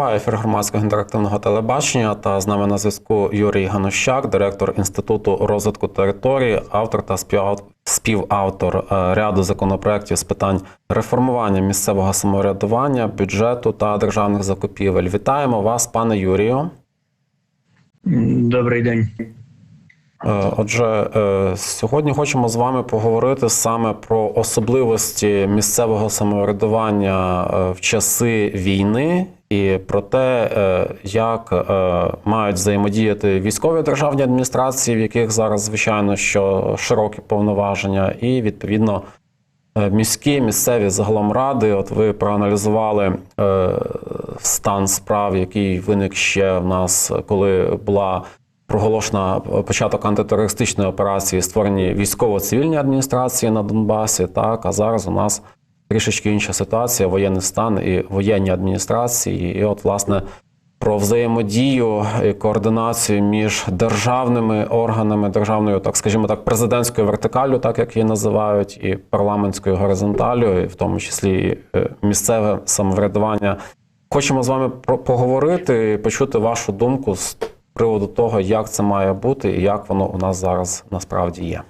Триває ефір громадського інтерактивного телебачення та з нами на зв'язку Юрій Ганущак, директор Інституту розвитку території, автор та співав- співавтор е, ряду законопроєктів з питань реформування місцевого самоврядування, бюджету та державних закупівель. Вітаємо вас, пане Юрію. Добрий день. Е, Отже, е, сьогодні хочемо з вами поговорити саме про особливості місцевого самоврядування в часи війни і про те, е, як е, мають взаємодіяти військові державні адміністрації, в яких зараз, звичайно, що широкі повноваження, і відповідно. е, Міські, місцеві загалом ради. От ви проаналізували стан справ, який виник ще в нас, коли була проголошена початок антитерористичної операції, створені військово-цивільні адміністрації на Донбасі. Так, а зараз у нас трішечки інша ситуація, воєнний стан і воєнні адміністрації. І от, власне, про взаємодію і координацію між державними органами, державною, так скажімо так, президентською вертикаллю, так як її називають, і парламентською горизонталю, і в тому числі і е, місцеве самоврядування. Хочемо з вами поговорити і почути вашу думку з приводу того, як це має бути і як воно у нас зараз насправді є.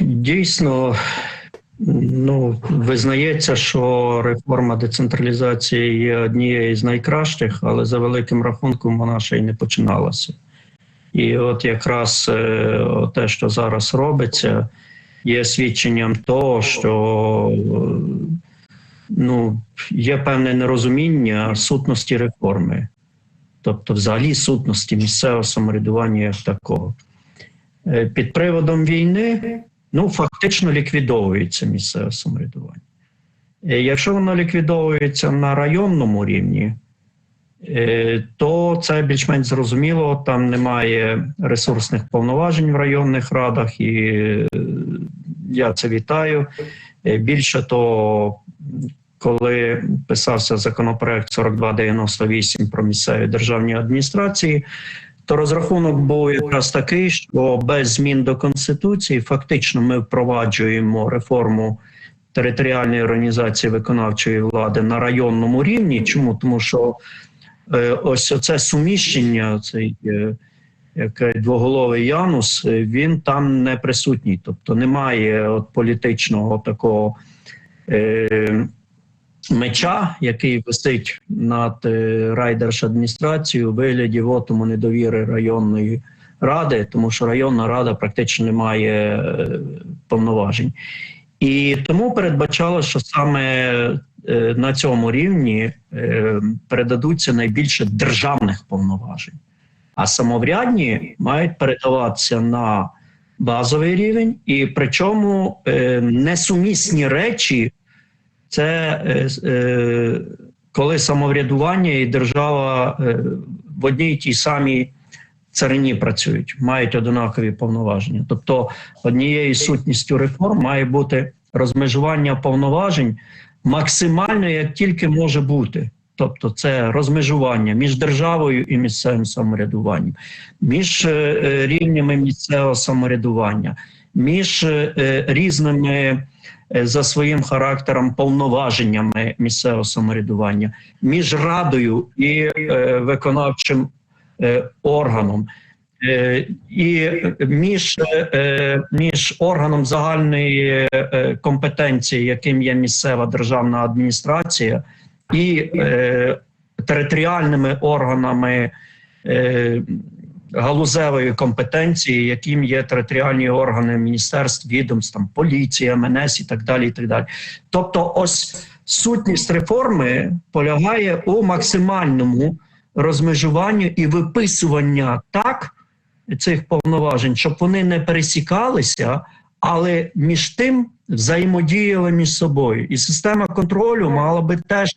Дійсно, ну, визнається, що реформа децентралізації є однією з найкращих, але за великим рахунком вона ще й не починалася. І от якраз е, те, що зараз робиться, є свідченням того, що ну, є певне нерозуміння сутності реформи, тобто, взагалі сутності місцевого самоврядування як такого. Е, Під приводом війни ну, фактично ліквідовується місцеве самоврядування. Е, Якщо воно ліквідовується на районному рівні, е, то це більш-менш зрозуміло, там немає ресурсних повноважень в районних радах, і е, я це вітаю. Більше того, коли писався законопроект 4298 про місцеві державні адміністрації, то розрахунок був якраз такий, що без змін до конституції фактично ми впроваджуємо реформу територіальної організації виконавчої влади на районному рівні. Чому? Тому що е, ось це суміщення, цей е, як двоголовий Янус, е, він там не присутній. Тобто немає от політичного такого. Меча, який висить над е, райдержадміністрацією у вигляді вотуму недовіри районної ради, тому що районна рада практично не має е, повноважень. І тому передбачало, що саме е, на цьому рівні передадуться найбільше державних повноважень, а самоврядні мають передаватися на базовий рівень, і причому несумісні речі це е, е, коли самоврядування і держава е, в одній тій самій царині працюють, мають однакові повноваження. Тобто, однією сутністю реформ має бути розмежування повноважень максимально як тільки може бути. Тобто, це розмежування між державою і місцевим самоврядуванням, між рівнями місцевого самоврядування, між різними за своїм характером повноваженнями місцевого самоврядування, між радою і е, виконавчим е, органом. Е, І між, е, між органом загальної е, компетенції, яким є місцева державна адміністрація, і е, територіальними органами е, галузевої компетенції, яким є територіальні органи міністерств, відомств, там, поліція, МНС і так далі. І так далі. Тобто, ось сутність реформи полягає у максимальному розмежуванню і виписування так цих повноважень, щоб вони не пересікалися, але між тим взаємодіяли між собою. І система контролю мала би теж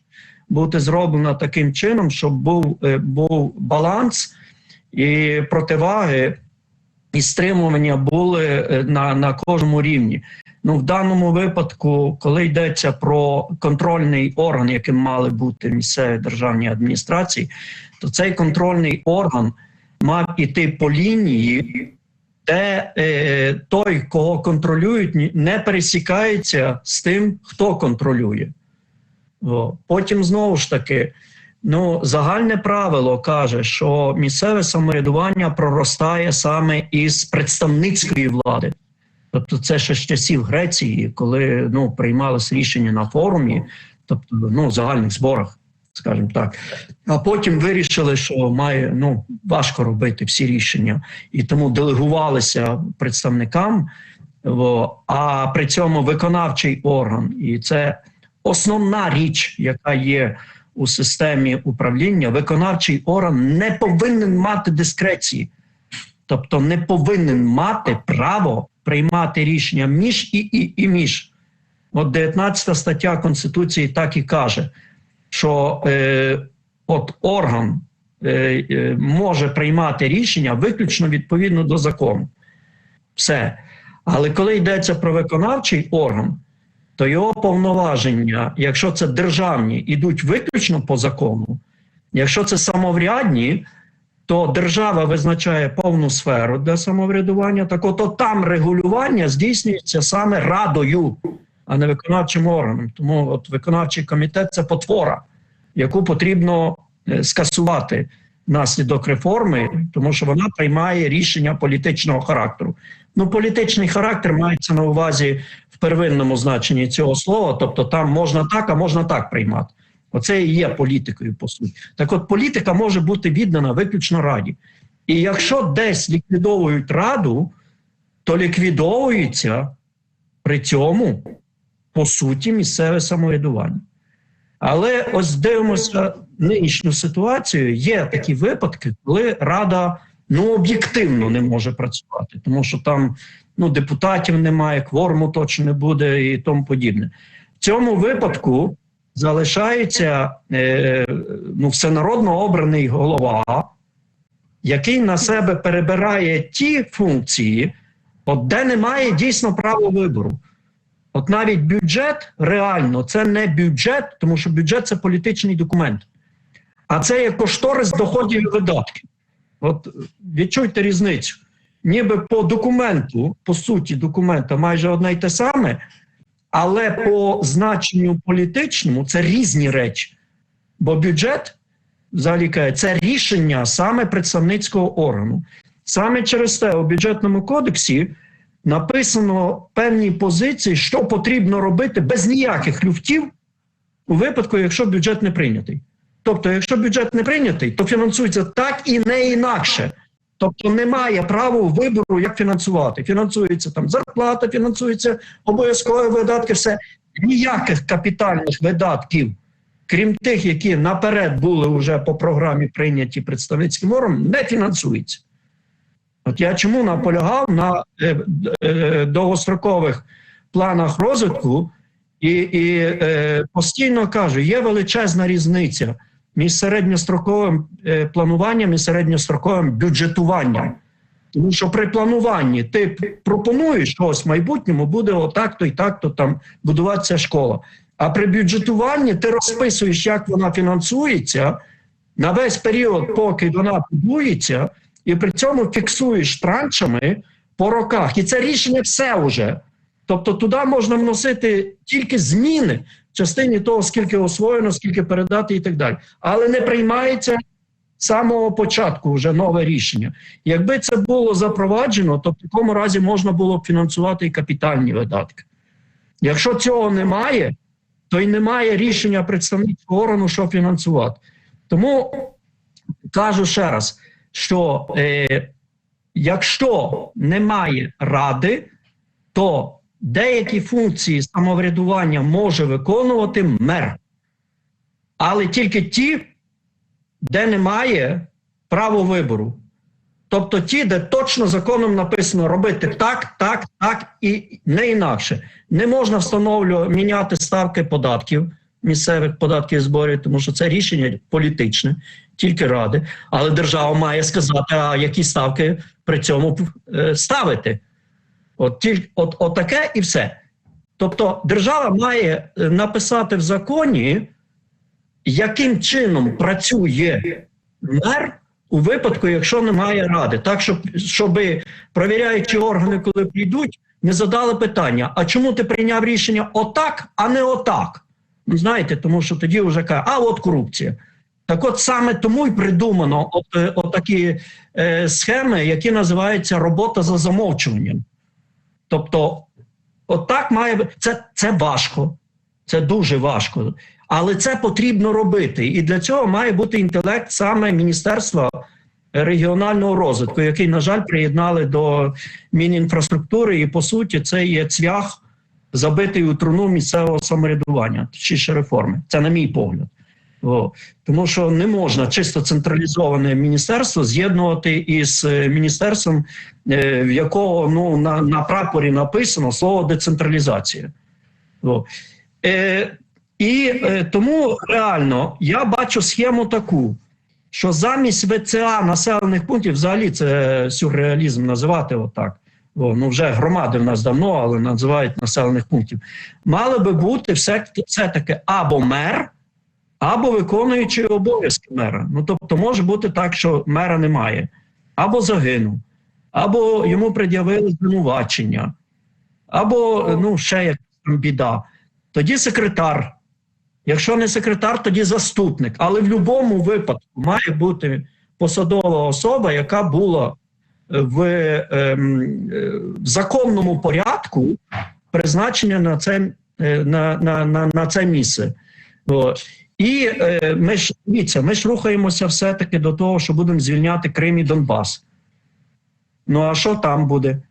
бути зроблена таким чином, щоб був, е, був баланс і противаги і стримування були е, на, на кожному рівні. Ну, в даному випадку, коли йдеться про контрольний орган, яким мали бути місцеві державні адміністрації, то цей контрольний орган мав іти по лінії, де е, той, кого контролюють, не пересікається з тим, хто контролює. Потім знову ж таки, ну, загальне правило каже, що місцеве самоврядування проростає саме із представницької влади. Тобто, це ще з часів Греції, коли ну, приймалось рішення на форумі, тобто ну, в загальних зборах, скажімо так. А потім вирішили, що має ну, важко робити всі рішення, і тому делегувалися представникам. А при цьому виконавчий орган, і це основна річ, яка є у системі управління. Виконавчий орган не повинен мати дискреції, тобто не повинен мати право приймати рішення між і, і, і між. От 19 стаття Конституції так і каже, що е, от орган е, е, може приймати рішення виключно відповідно до закону. Все. Але коли йдеться про виконавчий орган, то його повноваження, якщо це державні, йдуть виключно по закону. Якщо це самоврядні, то держава визначає повну сферу для самоврядування. Так от, от там регулювання здійснюється саме радою, а не виконавчим органом. Тому от виконавчий комітет це потвора, яку потрібно е, скасувати внаслідок реформи, тому що вона приймає рішення політичного характеру. Ну, політичний характер мається на увазі в первинному значенні цього слова, тобто там можна так, а можна так приймати. Оце і є політикою, по суті. Так от політика може бути віддана виключно раді. І якщо десь ліквідовують раду, то ліквідовується при цьому, по суті, місцеве самоврядування. Але ось дивимося нинішню ситуацію. Є такі випадки, коли рада ну об'єктивно не може працювати, тому що там ну, депутатів немає, кворуму точно не буде і тому подібне. В цьому випадку залишається е, ну, всенародно обраний голова, який на себе перебирає ті функції, от де немає дійсно права вибору. От навіть бюджет реально це не бюджет, тому що бюджет це політичний документ, а це є кошторис доходів і видатків. От відчуйте різницю. Ніби по документу, по суті, документа майже одне й те саме, але по значенню політичному це різні речі. Бо бюджет взагалі каже, це рішення саме представницького органу. Саме через те у бюджетному кодексі написано певні позиції, що потрібно робити без ніяких люфтів у випадку, якщо бюджет не прийнятий. Тобто, якщо бюджет не прийнятий, то фінансується так і не інакше. Тобто немає права вибору, як фінансувати. Фінансується там зарплата, фінансується обов'язкові видатки, все ніяких капітальних видатків, крім тих, які наперед були вже по програмі прийняті представницьким органом, не фінансується. От я чому наполягав на е, е, довгострокових планах розвитку і, і е, постійно кажу, є величезна різниця між середньостроковим е, плануванням і середньостроковим бюджетуванням. Тому що при плануванні ти пропонуєш що ось в майбутньому буде отак-то і так-то там будуватися школа. А при бюджетуванні ти розписуєш, як вона фінансується на весь період, поки вона будується, і при цьому фіксуєш траншами по роках. І це рішення все вже. Тобто туди можна вносити тільки зміни частині того, скільки освоєно, скільки передати і так далі. Але не приймається з самого початку вже нове рішення. Якби це було запроваджено, то в такому разі можна було б фінансувати і капітальні видатки. Якщо цього немає, то й немає рішення представницького органу, що фінансувати. Тому кажу ще раз, що е, якщо немає ради, то деякі функції самоврядування може виконувати мер, але тільки ті, де немає права вибору. Тобто ті, де точно законом написано робити так, так, так і не інакше. Не можна встановлювати міняти ставки податків, місцевих податків зборів, тому що це рішення політичне, тільки ради. Але держава має сказати, а які ставки при цьому е, ставити. От от, от таке і все. Тобто, держава має е, написати в законі, яким чином працює мер у випадку, якщо немає ради, так щоб, щоб провіряючі органи, коли прийдуть, не задали питання: а чому ти прийняв рішення отак, а не отак? Ну, знаєте, тому що тоді вже кажуть, а от корупція. Так от саме тому й придумано от, е, от такі е, схеми, які називаються робота за замовчуванням. Тобто, от так має це, це важко, це дуже важко. Але це потрібно робити. І для цього має бути інтелект саме Міністерства регіонального розвитку, який, на жаль, приєднали до Мінінфраструктури, і по суті, це є цвях забитий у труну місцевого самоврядування, точніше реформи. Це на мій погляд. Тому що не можна чисто централізоване міністерство з'єднувати із е, міністерством, е, в якого ну, на, на прапорі написано слово децентралізація. О. Е, і е, тому реально я бачу схему таку, що замість ВЦА населених пунктів, взагалі це сюрреалізм називати отак. О, ну вже громади в нас давно, але називають населених пунктів. Мали би бути все, все-таки або мер, або виконуючий обов'язки мера. Ну тобто, може бути так, що мера немає, або загинув, або йому пред'явили звинувачення, або ну, ще якась біда. Тоді секретар. Якщо не секретар, тоді заступник. Але в будь-якому випадку має бути посадова особа, яка була в, ем, е, в законному порядку призначення на це, е, на, на, на, на це місце. І е, ми ж дивіться, ми ж рухаємося все-таки до того, що будемо звільняти Крим і Донбас. Ну а що там буде?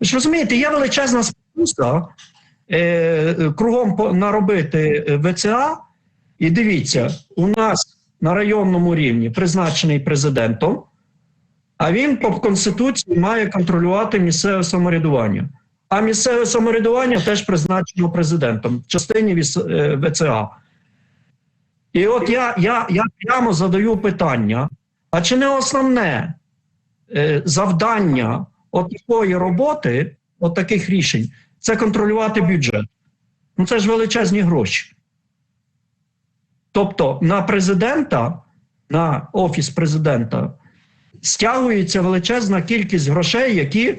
Ви ж розумієте, є величезна спокуса е, кругом наробити е, ВЦА, і дивіться, у нас на районному рівні призначений президентом, а він по Конституції має контролювати місцеве самоврядування. А місцеве самоврядування теж призначено президентом в частині е, ВЦА. І от я, я, я прямо задаю питання: а чи не основне е, завдання такої роботи, от таких рішень, це контролювати бюджет? Ну це ж величезні гроші. Тобто на президента, на офіс президента стягується величезна кількість грошей, які,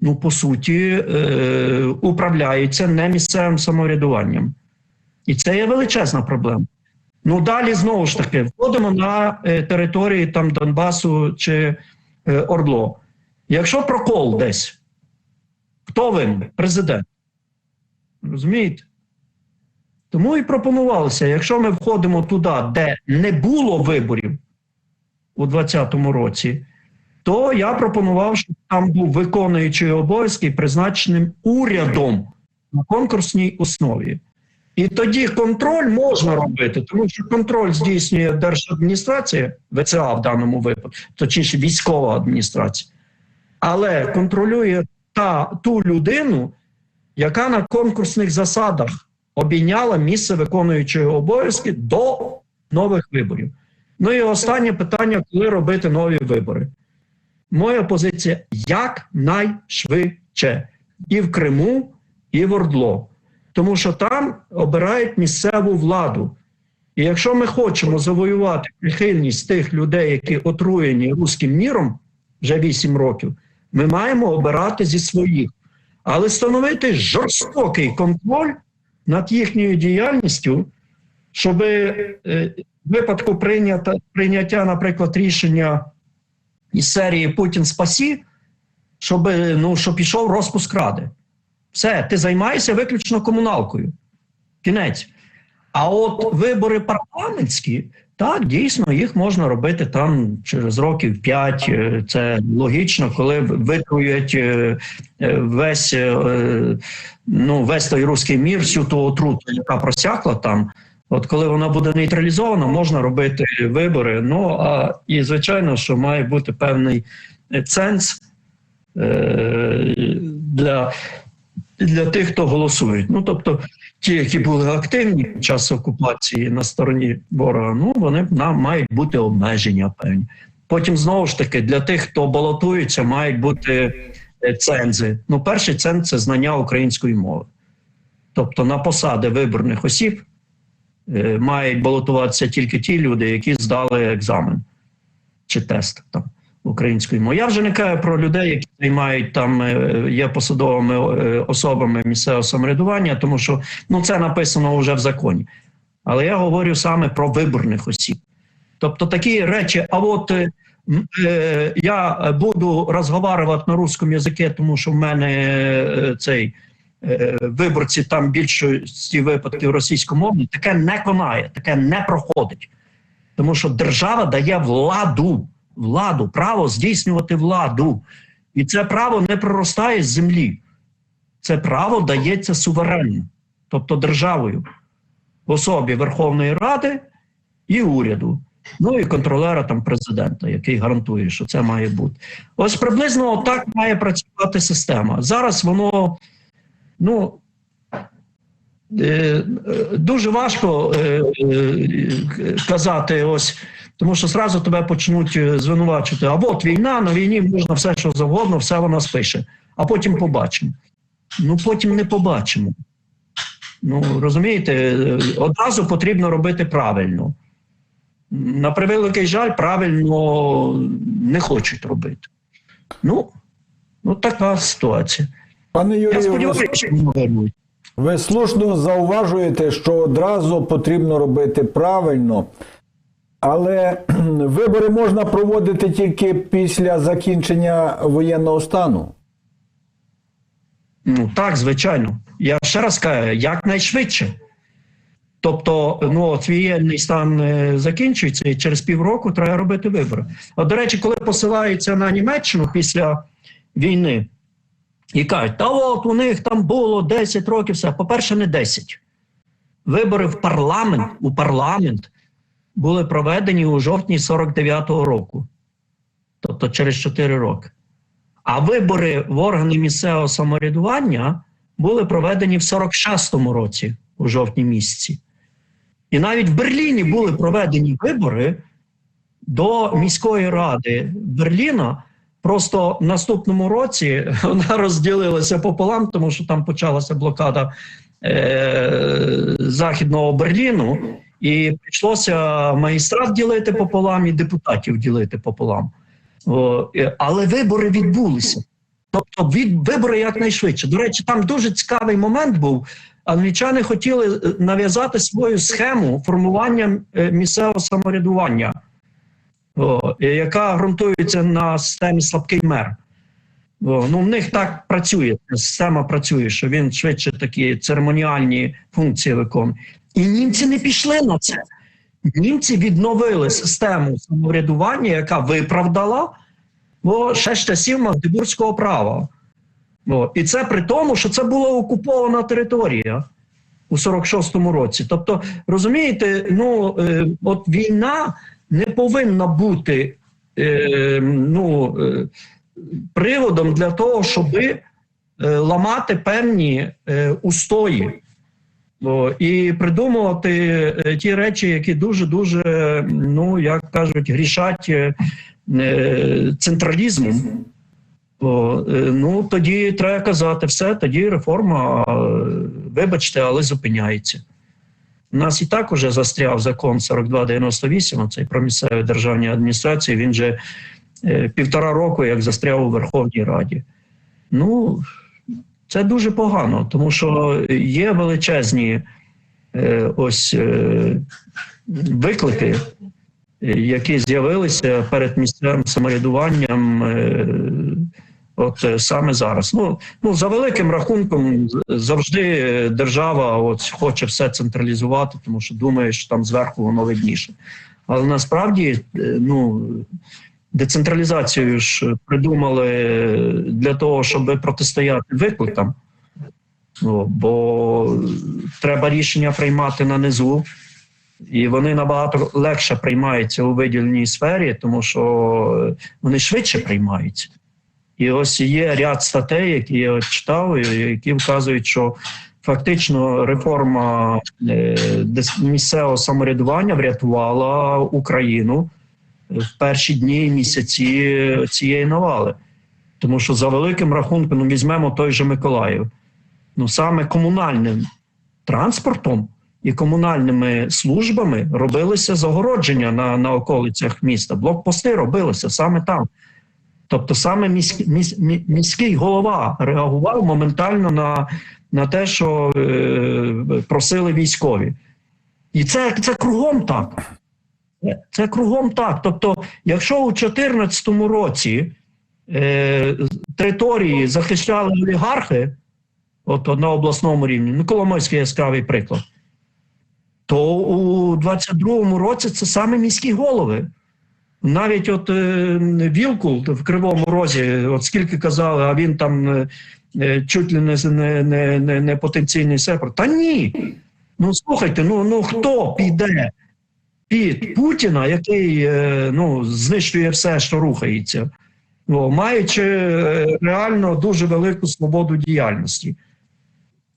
ну, по суті, е, управляються не місцевим самоврядуванням. І це є величезна проблема. Ну далі знову ж таки входимо на е, території там Донбасу чи е, Ордло. Якщо прокол десь, хто винен? Президент. Розумієте? Тому і пропонувалося, якщо ми входимо туди, де не було виборів у 2020 році, то я пропонував, щоб там був виконуючий обов'язки, призначеним урядом на конкурсній основі. І тоді контроль можна робити, тому що контроль здійснює держадміністрація, ВЦА в даному випадку, точніше військова адміністрація, але контролює та, ту людину, яка на конкурсних засадах обійняла місце виконуючої обов'язки до нових виборів. Ну і останнє питання: коли робити нові вибори? Моя позиція якнайшвидше і в Криму, і в Ордло. Тому що там обирають місцеву владу. І якщо ми хочемо завоювати прихильність тих людей, які отруєні руським міром вже 8 років, ми маємо обирати зі своїх. Але встановити жорстокий контроль над їхньою діяльністю, щоб е, в випадку прийнята, прийняття, наприклад, рішення із серії Путін спасі, щоб, ну, щоб пішов розпуск ради. Все, ти займаєшся виключно комуналкою. Кінець. А от вибори парламентські, так, дійсно, їх можна робити там через років 5. Це логічно, коли витрують е, е, весь, е, ну, весь той руський мір, всю ту отруту, яка просякла там. От коли вона буде нейтралізована, можна робити вибори. Ну а і звичайно, що має бути певний ценз е, для для тих, хто голосує. Ну тобто, ті, які були активні під час окупації на стороні ворога, ну вони нам мають бути обмеження певні. Потім знову ж таки для тих, хто балотується, мають бути е, цензи. Ну, перший ценз це знання української мови. Тобто на посади виборних осіб е, мають балотуватися тільки ті люди, які здали екзамен чи тест там. Українською мовою. Я вже не кажу про людей, які займають там е, є посадовими е, особами місцевого самоврядування, тому що ну це написано вже в законі. Але я говорю саме про виборних осіб. Тобто такі речі, а от е, е, я буду розговарювати на русском язикі, тому що в мене цей е, виборці там більшості випадків російськомовні, таке не конає, таке не проходить. Тому що держава дає владу, владу, право здійснювати владу. І це право не проростає з землі. Це право дається суверенно, тобто державою в особі Верховної Ради і уряду. Ну і контролера там президента, який гарантує, що це має бути. Ось приблизно так має працювати система. Зараз воно ну е, е, дуже важко е, казати, ось тому що зразу тебе почнуть е, звинувачувати. А от війна, на війні можна все, що завгодно, все вона спише, а потім побачимо. Ну потім не побачимо. Ну розумієте, е, одразу потрібно робити правильно. На превеликий жаль, правильно не хочуть робити. Ну, ну така ситуація. Пане Я Юрію, ви, сподіваюся, що вернуть. ви слушно зауважуєте, що одразу потрібно робити правильно, але вибори можна проводити тільки після закінчення воєнного стану. Ну так, звичайно. Я ще раз кажу, якнайшвидше. Тобто, ну от воєнний стан е, закінчується, і через півроку треба робити вибори. От, до речі, коли посилаються на Німеччину після війни і кажуть, та от у них там було 10 років, все. По-перше, не 10. Вибори в парламент у парламент були проведені у жовтні 49-го року, тобто через 4 роки. А вибори в органи місцевого самоврядування були проведені в 46-му році, у жовтні місяці. І навіть в Берліні були проведені вибори до міської ради Берліна. Просто в наступному році вона розділилася пополам, тому що там почалася блокада е- Західного Берліну, і прийшлося магістрат ділити пополам і депутатів ділити пополам. Е, але вибори відбулися. Тобто від вибори якнайшвидше. До речі, там дуже цікавий момент був. Англічани хотіли е, нав'язати свою схему формування е, місцевого самоврядування, е, яка ґрунтується на системі слабкий мер. О, ну, в них так працює. Система працює, що він швидше такі церемоніальні функції виконує. І німці не пішли на це. Німці відновили систему самоврядування, яка виправдала бо ще з часів Магдебурзького права. О, і це при тому, що це була окупована територія у 46-му році. Тобто, розумієте, ну е, от війна не повинна бути е, ну, е, приводом для того, щоб е, ламати певні е, устої. І придумувати е, ті речі, які дуже дуже, ну як кажуть, грішать е, е, централізмом. Ну тоді треба казати все, тоді реформа, вибачте, але зупиняється. У нас і так уже застряв закон 4298, оцей про місцеві державні адміністрації. Він же півтора року як застряв у Верховній Раді. Ну, це дуже погано, тому що є величезні е, ось е, виклики, які з'явилися перед місцевим самоврядуванням. Е, От саме зараз. Ну, ну за великим рахунком, завжди держава от, хоче все централізувати, тому що думає, що там зверху воно видніше. Але насправді, ну децентралізацію ж придумали для того, щоб протистояти викликам. Бо треба рішення приймати на низу, і вони набагато легше приймаються у виділеній сфері, тому що вони швидше приймаються. І ось є ряд статей, які я читав, які вказують, що фактично реформа е, місцевого самоврядування врятувала Україну в перші дні і місяці цієї навали. Тому що за великим рахунком, ну візьмемо той же Миколаїв. Ну саме комунальним транспортом і комунальними службами робилися загородження на, на околицях міста. Блокпости робилися саме там. Тобто саме міський, міс, міський голова реагував моментально на, на те, що е, просили військові. І це, це кругом так. Це, це кругом так. Тобто, якщо у 2014 році е, території захищали олігархи, от на обласному рівні, ну Коломойський яскравий приклад, то у 22-му році це саме міські голови. Навіть от е, Вілкул в Кривому Розі, от скільки казали, а він там е, е, чуть ли не, не, не, не потенційний сепар. Та ні. Ну слухайте, ну, ну хто піде під Путіна, який е, ну, знищує все, що рухається, ну, маючи е, реально дуже велику свободу діяльності.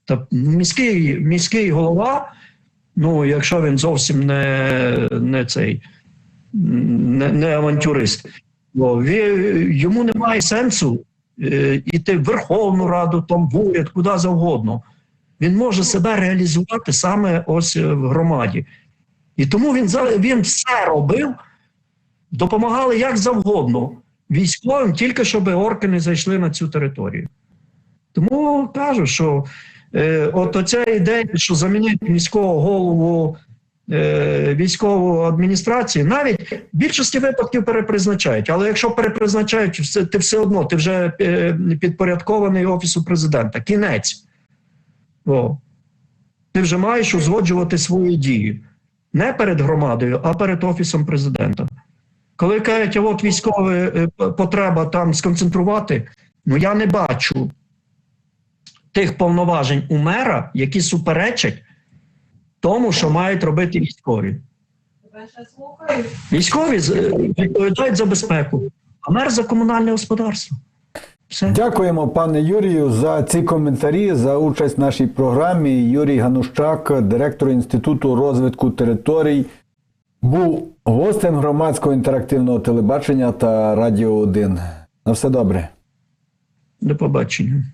Та міський, міський голова, ну, якщо він зовсім не, не цей не, не авантюрист. Він, йому немає сенсу е, йти в Верховну Раду, там в уряд, куди завгодно. Він може себе реалізувати саме ось е, в громаді. І тому він, він все робив, допомагали як завгодно військовим, тільки щоб орки не зайшли на цю територію. Тому кажу, що е, от оця ідея, що замінити міського голову е, військову адміністрацію, навіть в більшості випадків перепризначають. Але якщо перепризначають, ти все одно ти вже е, підпорядкований офісу президента. Кінець. О. Ти вже маєш узгоджувати свої дії не перед громадою, а перед офісом президента. Коли кажуть, от військова е, потреба там сконцентрувати, ну я не бачу тих повноважень у мера, які суперечать тому, що мають робити військові. Військові е, відповідають за безпеку, а мер за комунальне господарство. Все. Дякуємо, пане Юрію, за ці коментарі, за участь в нашій програмі. Юрій Ганущак, директор Інституту розвитку територій, був гостем громадського інтерактивного телебачення та Радіо 1. На все добре. До побачення.